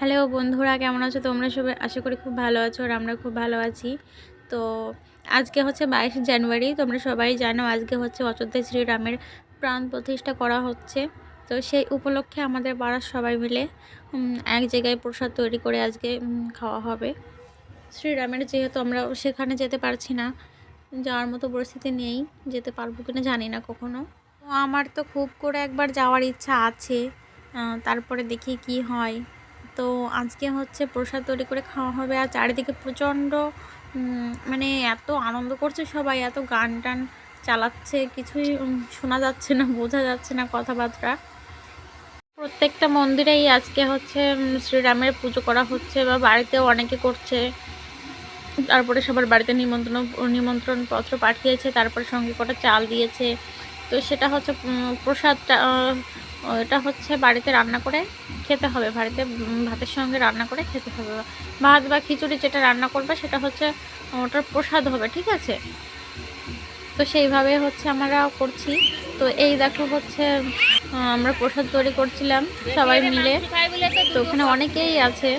Hello বন্ধুরা, কেমন আছো? তোমরা সবাই আশা করি খুব ভালো আছো আর আমরা খুব ভালো আছি। তো আজকে হচ্ছে বাইশে জানুয়ারি, তোমরা সবাই জানো আজকে হচ্ছে অযোধ্যা শ্রীরামের প্রাণ প্রতিষ্ঠা করা হচ্ছে। তো সেই উপলক্ষে আমাদের পাড়ার সবাই মিলে এক জায়গায় প্রসাদ তৈরি করে আজকে খাওয়া হবে। শ্রীরামের যেহেতু আমরা সেখানে যেতে পারছি না, যাওয়ার মতো পরিস্থিতি নেই, যেতে পারব কিনা জানি না কখনো। তো আমার তো খুব করে একবার যাওয়ার ইচ্ছা আছে তারপরে দেখি কি হয়। তো আজকে হচ্ছে প্রসাদ তৈরি করে খাওয়া হবে আর চারিদিকে প্রচণ্ড মানে এত আনন্দ করছে সবাই, এত গান টান চালাচ্ছে, কিছুই শোনা যাচ্ছে না, বোঝা যাচ্ছে না কথাবার্তা। প্রত্যেকটা মন্দিরেই আজকে হচ্ছে শ্রীরামের পুজো করা হচ্ছে বা বাড়িতেও অনেকে করছে। তারপরে সবার বাড়িতে নিমন্ত্রণ নিমন্ত্রণ পত্র পাঠিয়েছে, তারপরে সঙ্গে কটা চাল দিয়েছে। তো সেটা হচ্ছে প্রসাদটা এটা হচ্ছে বাড়িতে রান্না করে খেতে হবে। বাড়িতে ভাতের সঙ্গে রান্না করে খেতে হবে। ভাত বা খিচুড়ি যেটা রান্না করবে সেটা হচ্ছে ওটার প্রসাদ হবে ঠিক আছে? তো সেইভাবে হচ্ছে আমরা করছি। তো এই দেখো হচ্ছে আমরা প্রসাদ তৈরি করছিলাম সবাই মিলে। তো ওখানে অনেকেই আছে।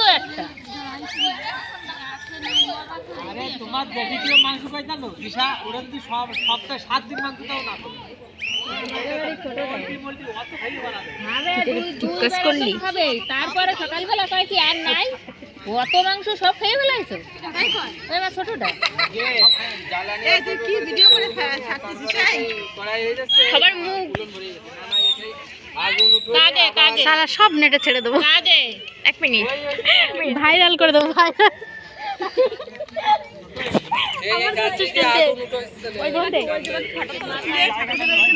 তো একটা। আরে তোমার দ্বিতীয় মাংস পাই জানো দিশা ওরা যদি সব সপ্তাহে সাত দিন মাংস দাও না। করলি? খাবে তারপরে সকালবেলা কয় কি আর নাই। অত মাংস সব খেয়ে ফেলাইছো? আমার ছোটটা। খাবার মুখ। সারা সব নেটে ছেড়ে দেবো। এক মিনিট। ভাইরাল করে দেবো ভাইরাল।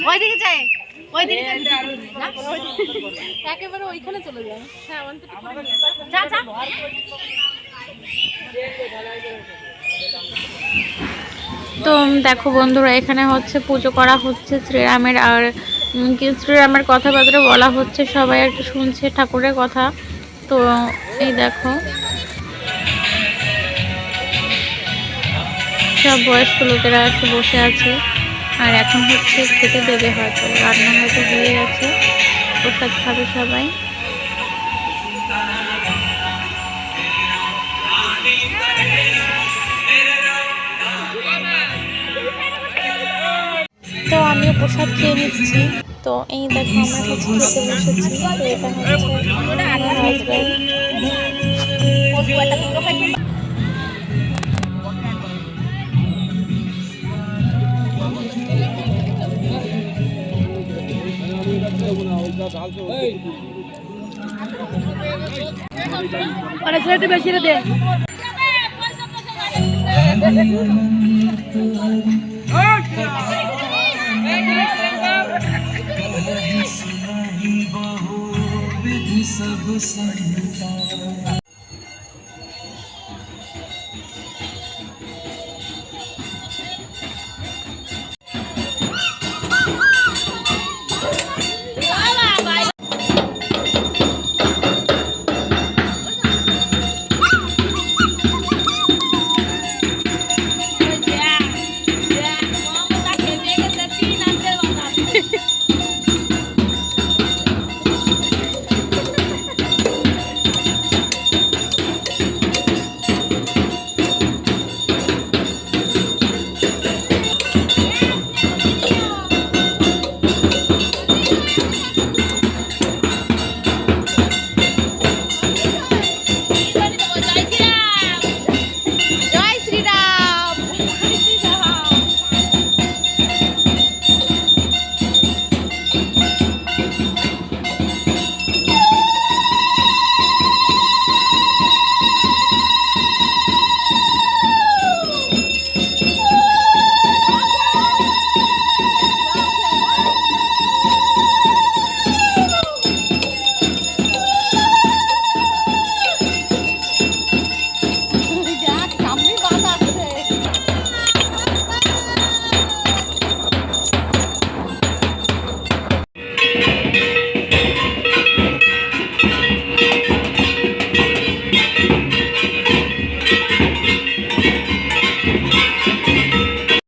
ওইদিকে যায় ওইদিকে একেবারে ওইখানে চলে যায় হ্যাঁ যা যা। তো দেখো বন্ধুরা এখানে হচ্ছে পুজো করা হচ্ছে শ্রীরামের আর কি শ্রীরামের কথাবার্তা বলা হচ্ছে সবাই আর কি শুনছে ঠাকুরের কথা। তো এই দেখো। সব বয়স্ক লোকেরা একটু বসে আছে। আর এখন হচ্ছে খেতে দেবে হয়তো। রান্না হয়তো হয়ে গেছে। প্রসাদ খাবে সবাই। তো আমিও প্রসাদ খেয়ে নিচ্ছি। তো এই দেখো, আমরা হচ্ছে খেতে বসেছি। তো এটা হচ্ছে আরে সেটা বেশি রে দে सब